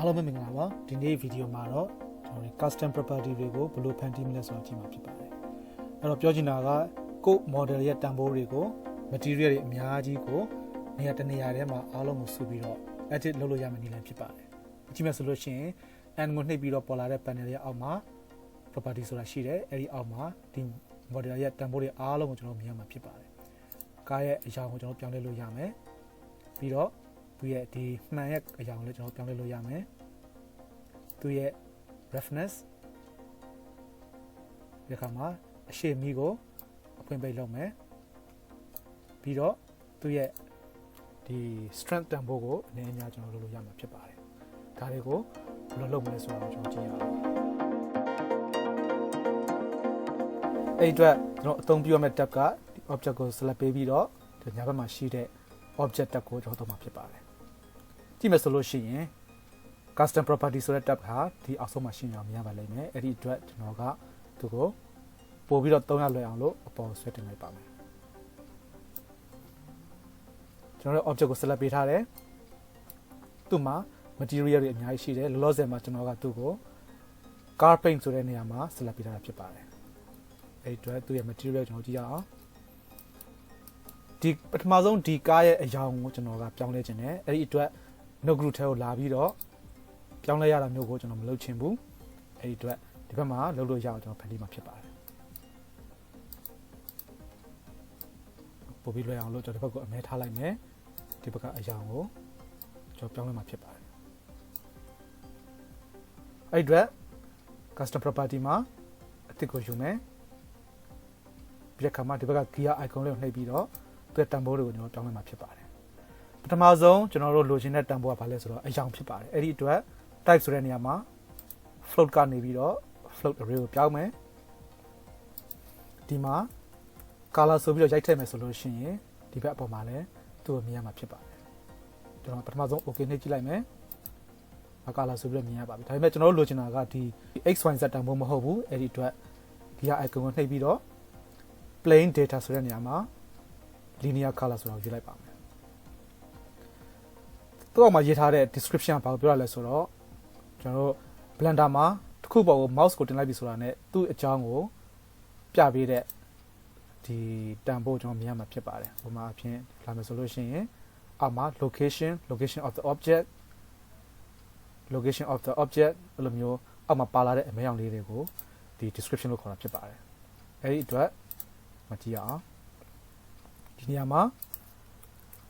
အားလုံးပဲမင်္ဂလာပါဒီနေ့ဗီဒီယိုမှာတော့ကျွန်တော်တို့ custom property တွေကိုဘယ်လိုဖန်တီးမလဲဆိုတာကြည့်မှာဖြစ်ပါတယ်အဲ့တော့ပြောချင်တာကကို့ model ရဲ့တန်ဖိုးတွေကို material တွေအများကြီးကိုနေရာတစ်နေရာထဲမှာအားလုံးကိုစုပြီးတော့ edit လုပ်လို့ရမယ့်နည်းလမ်းဖြစ်ပါတယ်ကြည့်မယ်ဆိုလို့ရှိရင် and ကိုနှိပ်ပြီးတော့ပေါ်လာတဲ့ panel ရဲ့အောက်မှာ property ဆိုတာရှိတယ်အဲ့ဒီအောက်မှာဒီ model ရဲ့တန်ဖိုးတွေအားလုံးကိုကျွန်တော်မြင်ရမှာဖြစ်ပါတယ်ကားရဲ့အရာကိုကျွန်တော်ပြောင်းလဲလို့ရမယ်ပြီးတော့သူရဲ့ဒီမှန်ရဲ့အရာကိုလည်းကျွန်တော်ပြောင်းလဲလို့ရမယ် သူရဲ့ reference ဒီခါမှာအရှိမီကိုအဖွင့်ပိတ်လုပ်မယ်ပြီးတော့သူရဲ့ဒီ strength တန်ဖိုးကိုအနေအများကျွန်တော်လုပ်လို့ရမှာဖြစ်ပါတယ်ဒါတွေကိုဘယ်လိုလုပ်မလဲဆိုတာကိုကျွန်တော်ကြည့်ရအောင်အဲ့အတွက်ကျွန်တော်အသုံးပြုရမယ့် tab ကဒီ object ကို select ပေးပြီးတော့ဒီညာဘက်မှာရှိတဲ့ object tab ကိုကျွန်တော်သုံးမှာဖြစ်ပါတယ်ကြည့်မယ်ဆိုလို့ရှိရင် custom property ဆိုတဲ့ tab ဟာဒီအောက်ဆုံးမှာရှင်းအောင်မြင်ရပါလိမ့်မယ်အဲ့ဒီအတွက်ကျွန်တော်ကသူကိုပို့ပြီးတော့သုံးရလွယ်အောင်လို့အပေါ်ဆွဲတင်လိုက်ပါမယ်ကျွန်တော်တို့ object ကို select ပေးထားတယ်သူ့မှာ material တွေအများကြီးရှိတယ်လောလောဆယ်မှာကျွန်တော်ကသူ့ကို car paint ဆိုတဲ့နေရာမှာ select ပေးထားတာဖြစ်ပါတယ်အဲ့ဒီအတွက်သူ့ရဲ့ material ကျွန်တော်ကြည့်ရအောင်ဒီပထမဆုံးဒီကားရဲ့အယောင်ကိုကျွန်တော်ကပြောင်းလဲခြင်းနဲ့အဲ့ဒီအတွက် no group ထဲကိုလာပြီးတော့ ပြောင်းလဲရတာမျိုးကိုကျွန်တော်မလုပ်ချင်ဘူးအဲ့ဒီအတွက်ဒီဘက်မှာလုပ်လို့ရအောင်ကျွန်တော်ဖန်တီးမှာဖြစ်ပါတယ်ပို့ပြီးလွယ်အောင်လို့ကျွန်တော်ဒီဘက်ကိုအမဲထားလိုက်မယ်ဒီဘက်ကအယောင်ကိုကျွန်တော်ပြောင်းလဲမှာဖြစ်ပါတယ်အဲ့ဒီအတွက် custom property မှာအသစ်ကိုယူမယ်ပြီးတဲ့အခါမှာဒီဘက်က gear icon လေးကိုနှိပ်ပြီးတော့သူ့တန်ဖိုးတွေကိုကျွန်တော်ပြောင်းလဲမှာဖြစ်ပါတယ်ပထမဆုံးကျွန်တော်တို့လိုချင်တဲ့တန်ဖိုးကဘာလဲဆိုတော့အယောင်ဖြစ်ပါတယ်အဲ့ဒီအတွက် type ဆိုတဲ့နေရာမှာ float ကနေပြီးတော့ float array ကိုပြောင်းမယ်ဒီမှာ color ဆိုပြီးတော့ရိုက်ထည့်မယ်ဆိုလို့ရှိရင်ဒီဘက်အပေါ်မှာလည်းသူ့ကိုမြင်ရမှာဖြစ်ပါတယ်ကျွန်တော်ပထမဆုံး okay နှိပ်ကြည့်လိုက်မယ်အကာလာဆိုပြီးတော့မြင်ရပါပြီဒါပေမဲ့ကျွန်တော်တို့လိုချင်တာကဒီ xyz တန်ဖိုးမဟုတ်ဘူးအဲ့ဒီအတွက်ဒီဟာ icon ကိုနှိပ်ပြီးတော့ plain data ဆိုတဲ့နေရာမှာ linear color ဆိုတာကိုယူလိုက်ပါမယ်သူ့အောက်မှာရေးထားတဲ့ description ကဘာကိုပြောရလဲဆိုတော့ ကျွန်တော်တို့ blender မှာတစ်ခုပေါ်ကို mouse ကိုတင်လိုက်ပြီဆိုတာနဲ့သူ့အကြောင်းကိုပြပေးတဲ့ဒီတန်ဖိုးကျွန်တော်မြင်ရမှာဖြစ်ပါတယ်။ဟိုမှာအဖြစ်လာမယ်ဆိုလို့ရှိရင်အောက်မှာ location location of the object location of the object အဲ့လိုမျိုးအောက်မှာပါလာတဲ့အမဲရောင်လေးတွေကိုဒီ description လို့ခေါ်တာဖြစ်ပါတယ်။အဲ့ဒီအတွက်မကြည့်ရအောင်ဒီနေရာမှာ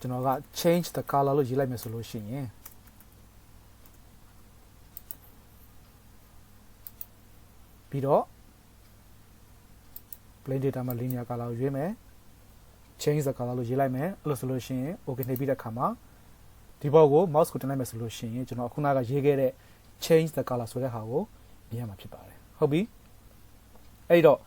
ကျွန်တော်က change the color လို့ရေးလိုက်မယ်ဆိုလို့ရှိရင် ပြီးတော့ plain data မှာ linear color ကိုရွေးမယ် change the color လို့ရေးလိုက်မယ်အဲ့လိုဆိုလို့ရှိရင် okay နှိပ်ပြီးတဲ့အခါမှာဒီဘောက်ကို mouse ကိုတင်လိုက်မယ်ဆိုလို့ရှိရင်ကျွန်တော်ခုနကရေးခဲ့တဲ့ change the color ဆိုတဲ့ဟာကိုမြင်ရမှာဖြစ်ပါတယ်ဟုတ်ပြီအဲ့တော့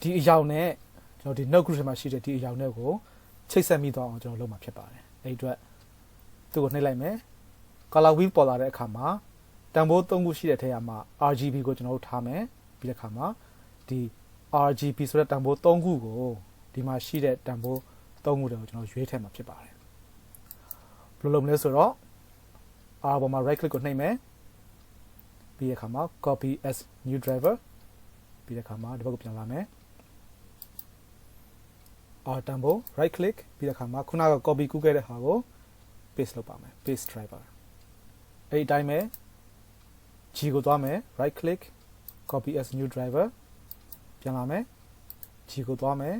ဒီအယောင်နဲ့ကျွန်တော်ဒီ note group ထဲမှာရှိတဲ့ဒီအယောင်နဲ့ကိုချိတ်ဆက်မိတော့အောင်ကျွန်တော်လုပ်မှာဖြစ်ပါတယ်အဲ့ဒီအတွက်သူ့ကိုနှိပ်လိုက်မယ် color wheel ပေါ်လာတဲ့အခါမှာတန်ဖိုး၃ခုရှိတဲ့ထဲမှာ RGB ကိုကျွန်တော်တို့ထားမယ် ပြီးတဲ့အခါမှာဒီ RGB ဆိုတဲ့တန်ဖိုး၃ခုကိုဒီမှာရှိတဲ့တန်ဖိုး၃ခုတွေကိုကျွန်တော်ရွေးထည့်မှာဖြစ်ပါတယ်ဘယ်လိုလုပ်မလဲဆိုတော့ R ပေါ်မှာ right click ကိုနှိပ်မယ်ပြီးတဲ့အခါမှာ copy as new driver ပြီးတဲ့အခါမှာဒီဘက်ကိုပြန်လာမယ် R တန်ဖိုး right click ပြီးတဲ့အခါမှာခုနက copy ကူးခဲ့တဲ့ဟာကို paste လုပ်ပါမယ် paste driver အဲ့ဒီအတိုင်းပဲ G ကိုသွားမယ် right click copy as new driver ပြန်လာမယ် G ကိုသွားမယ်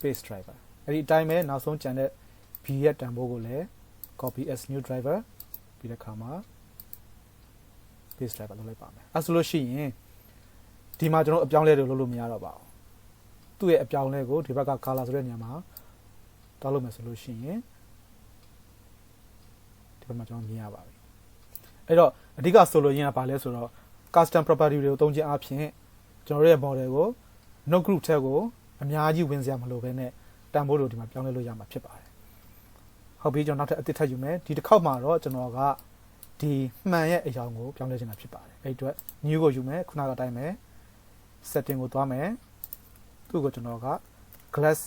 paste driver အဲ့ဒီအတိုင်းပဲနောက်ဆုံးကျန်တဲ့ B ရဲ့တန်ဖိုးကိုလည်း copy as new driver ပြီးတဲ့အခါမှာ paste driver လုပ်လိုက်ပါမယ်အဲဆိုလို့ရှိရင်ဒီမှာကျွန်တော်အပြောင်းလဲတွေလုပ်လို့မရတော့ပါဘူးသူ့ရဲ့အပြောင်းလဲကိုဒီဘက်က color ဆိုတဲ့နေရာမှာတောက်လုပ်မယ်ဆိုလို့ရှိရင်ဒီဘက်မှာကျွန်တော်မြင်ရပါပြီအဲ့တော့အဓိကဆိုလို့ရင်းကဘာလဲဆိုတော့ custom property တွေကိုသုံးခြင်းအပြင်ကျွန်တော်တို့ရဲ့ model ကို node group ထဲကိုအများကြီးဝင်စရာမလိုဘဲနဲ့တန်ဖိုးတွေဒီမှာပြောင်းလဲလို့ရမှာဖြစ်ပါတယ်ဟုတ်ပြီကျွန်တော်နောက်ထပ်အသစ်ထပ်ယူမယ်ဒီတစ်ခေါက်မှာတော့ကျွန်တော်ကဒီမှန်ရဲ့အယောင်ကိုပြောင်းလဲချင်တာဖြစ်ပါတယ်အဲ့အတွက် new ကိုယူမယ်ခုနကအတိုင်းပဲ setting ကိုသွားမယ်သူ့ကိုကျွန်တော်က glass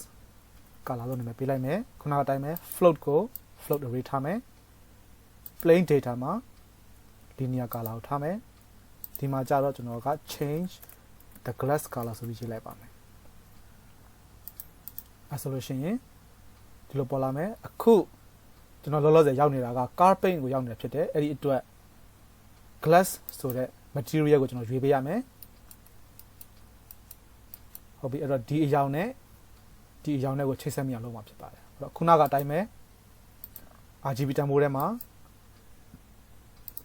color လို့နာမည်ပေးလိုက်မယ်ခုနကအတိုင်းပဲ float ကို float array ထားမယ် plain data မှာဒီနေရာ color ကိုထားမယ် ဒီမှာကြတော့ကျွန်တော်က change the glass color ဆိုပြီးရေးလိုက်ပါမယ်အဲဆိုလို့ရှိရင်ဒီလိုပေါ်လာမယ်အခုကျွန်တော်လောလောဆယ်ရောက်နေတာက car paint ကိုရောက်နေတာဖြစ်တယ်အဲ့ဒီအတွက် glass ဆိုတဲ့ material ကိုကျွန်တော်ရွေးပေးရမယ်ဟုတ်ပြီအဲ့တော့ဒီအရောင်နဲ့ဒီအရောင်နဲ့ကိုချိတ်ဆက်မိအောင်လုပ်မှာဖြစ်ပါတယ်အဲ့တော့ခုနကအတိုင်းပဲ RGB တန်ဖိုးထဲမှာ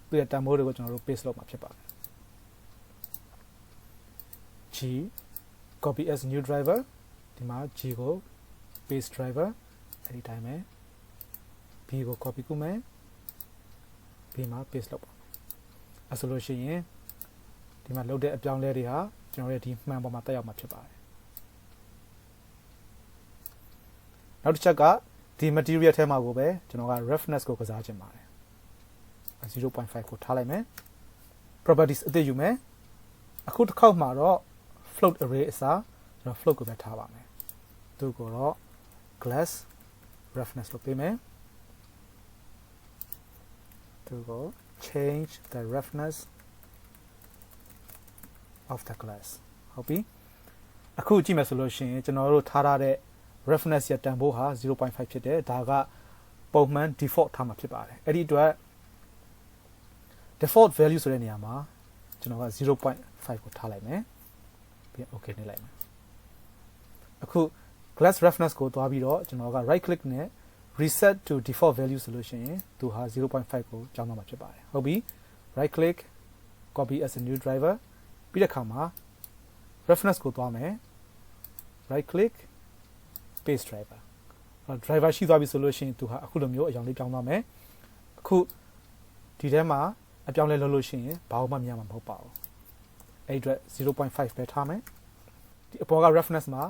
သူ့ရဲ့တန်ဖိုးတွေကိုကျွန်တော်တို့ paste လုပ်မှာဖြစ်ပါတယ် G copy as new driver ဒီမှာ G ကို paste driver အဲ့ဒီတိုင်းပဲ B ကို copy ကုမယ် B မှာ paste လုပ်ပါအဲဆိုလို့ရှိရင်ဒီမှာလုပ်တဲ့အပြောင်းလဲတွေဟာကျွန်တော်ရဲ့ဒီမှန်ပေါ်မှာတက်ရောက်မှာဖြစ်ပါတယ်နောက်တစ်ချက်ကဒီ material ထဲမှာကိုပဲကျွန်တော်က roughness ကိုကစားခြင်းပါတယ်0.5ကိုထားလိုက်မယ် properties အသစ်ယူမယ်အခုတစ်ခေါက်မှာတော့ float array အစားကျွန်တော် float ကိုပဲထားပါမယ်သူကိုတော့ glass roughness လို့ပေးမယ်သူကို change the roughness of the glass ဟုတ်ပြီအခုကြည့်မယ်ဆိုလို့ရှိရင်ကျွန်တော်တို့ထားထားတဲ့ roughness ရတန်ဖိုးဟာ0.5ဖြစ်တယ်ဒါကပုံမှန် default ထားမှာဖြစ်ပါတယ်အဲ့ဒီအတွက် default value ဆိုတဲ့နေရာမှာကျွန်တော်က0.5ကိုထားလိုက်မယ် ပြီး okay နှိပ်လိုက်မယ်အခု glass roughness ကိုသွားပြီးတော့ကျွန်တော်က right click နဲ့ reset to default value ဆိုလို့ရှိရင်သူဟာ0.5ကိုကြောင်းတော့မှာဖြစ်ပါတယ်ဟုတ်ပြီ right click copy as a new driver ပြီးတဲ့အခါမှာ reference ကိုသွားမယ် right click paste driver driver ရှိသွားပြီဆိုလို့ရှိရင်သူဟာအခုလိုမျိုးအကြောင်းလေးပြောင်းသွားမယ်အခုဒီထဲမှာအပြောင်းလဲလုပ်လို့ရှိရင်ဘာမှမရမှာမဟုတ်ပါဘူး အဲ့အတွက်0.5ပဲထားမယ်ဒီအပေါ်က reference မှာ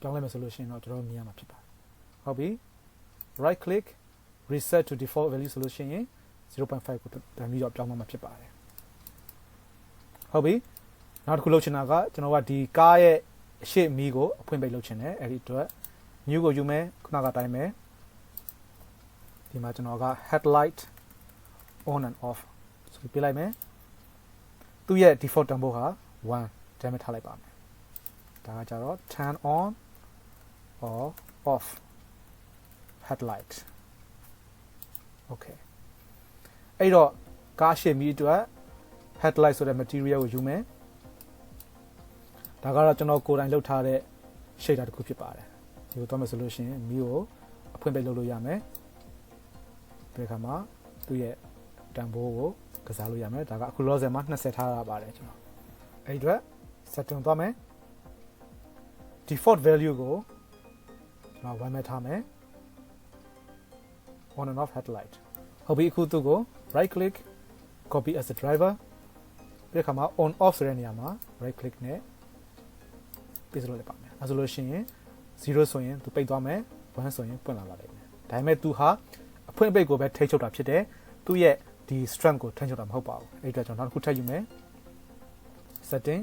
ပြောင်းလဲမယ်ဆိုလို့ရှိရင်တော့ကျွန်တော်မြင်ရမှာဖြစ်ပါတယ်ဟုတ်ပြီ right click reset to default value ဆိုလို့ရှိရင်0.5ကိုတန်ပြီးတော့ပြောင်းသွားမှာဖြစ်ပါတယ်ဟုတ်ပြီနောက်တစ်ခုလုပ်ချင်တာကကျွန်တော်ကဒီကားရဲ့အရှိမီကိုအဖွင့်ပိတ်လုပ်ချင်တယ်အဲ့ဒီအတွက် new ကိုယူမယ်ခုနကတိုင်းမယ်ဒီမှာကျွန်တော်က headlight on and off ဆိုပြီးပြလိုက်မယ် သူ့ရဲ့ default တန်ဖိုးဟာ1ဒါမှထားလိုက်ပါမယ်ဒါကကြတော့ turn on or off headlight okay အဲ့တော့ကားရှင်းပြီးအတွက် headlight ဆိုတဲ့ material ကိုယူမယ်ဒါကတော့ကျွန်တော်ကိုယ်တိုင်လုပ်ထားတဲ့ shader တစ်ခုဖြစ်ပါတယ်ဒီကိုသွားမယ်ဆိုလို့ရှိရင်မီးကိုအဖွင့်ပိတ်လုပ်လို့ရမယ်ဒီခါမှာသူ့ရဲ့တန်ဖိုးကို ကစားလို့ရမယ်ဒါကအခုလောဆယ်မှာ20ထားရပါတယ်ကျွန်တော်အဲ့ဒီအတွက် setting သွားမယ် default value ကိုကျွန်တော်ဝယ်မဲ့ထားမယ် on and off headlight ဟုတ်ပြီအခုသူ့ကို right click copy as a driver ပြီးခါမှာ on off ဆိုတဲ့နေရာမှာ right click နဲ့ paste လုပ်လိုက်ပါမယ်အဲဆိုလို့ရှိရင်0ဆိုရင်သူပိတ်သွားမယ်1ဆိုရင်ပွင့်လာပါလိမ့်မယ်ဒါပေမဲ့သူဟာအဖွင့်ပိတ်ကိုပဲထိချုပ်တာဖြစ်တယ်သူ့ရဲ့ ဒီ strength ကိုထိချုပ်တာမဟုတ်ပါဘူးအဲ့အတွက်ကျွန်တော်နောက်တစ်ခုထပ်ယူမယ် setting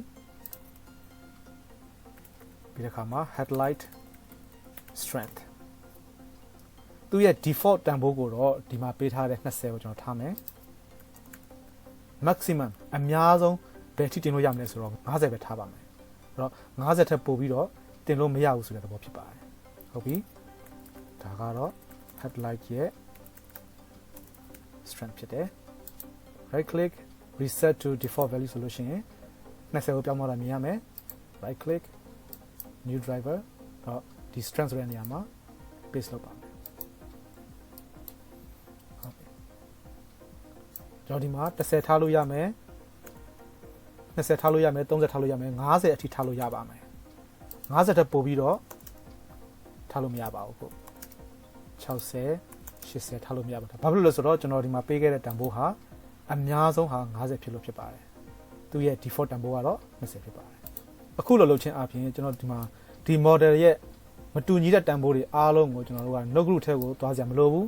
ပြီးတဲ့ခါမှာ headlight strength သူ့ရဲ့ default တန်ဖိုးကိုတော့ဒီမှာပေးထားတဲ့20ကိုကျွန်တော်ထားမယ် maximum အများဆုံးဘယ်ထိတင်လို့ရမလဲဆိုတော့50ပဲထားပါမယ်အဲ့တော့50ထက်ပိုပြီးတော့တင်လို့မရဘူးဆိုတဲ့သဘောဖြစ်ပါတယ်ဟုတ်ပြီဒါကတော့ headlight ရဲ့ strength ဖြစ်တယ် right click reset to default value ဆိုလို့ရှိရင်20ကိုပြောင်းသွားတာမြင်ရမယ် right click new driver တော့ဒီ strength ဆိုတဲ့နေရာမှာ paste လုပ်ပါမယ်ဟုတ်ပြီကျွန်တော်ဒီမှာ30ထားလို့ရမယ်20ထားလို့ရမယ်30ထားလို့ရမယ်50အထိထားလို့ရပါမယ်50တက်ပို့ပြီးတော့ထားလို့မရပါဘူးကို60 80ထားလို့မရပါဘူးဘာဖြစ်လို့လဲဆိုတော့ကျွန်တော်ဒီမှာပေးခဲ့တဲ့တန်ဖိုးဟာအများဆုံးဟာ50ဖြစ်လို့ဖြစ်ပါတယ်သူရဲ့ default တန်ဖိုးကတော့20ဖြစ်ပါတယ်အခုလိုလုပ်ချင်းအပြင်ကျွန်တော်ဒီမှာဒီ model ရဲ့မတူညီတဲ့တန်ဖိုးတွေအားလုံးကိုကျွန်တော်တို့က node group ထဲကိုသွားစရာမလိုဘူး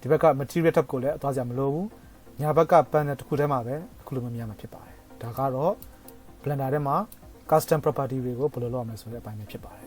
ဒီဘက်က material tab ကိုလည်းသွားစရာမလိုဘူးညာဘက်က panel တစ်ခုထဲမှာပဲအခုလိုမျိုးမြင်မှာဖြစ်ပါတယ်ဒါကတော့ Blender ထဲမှာ custom property တွေကိုဘယ်လိုလုပ်ရမလဲဆိုတဲ့အပိုင်းပဲဖြစ်ပါတယ်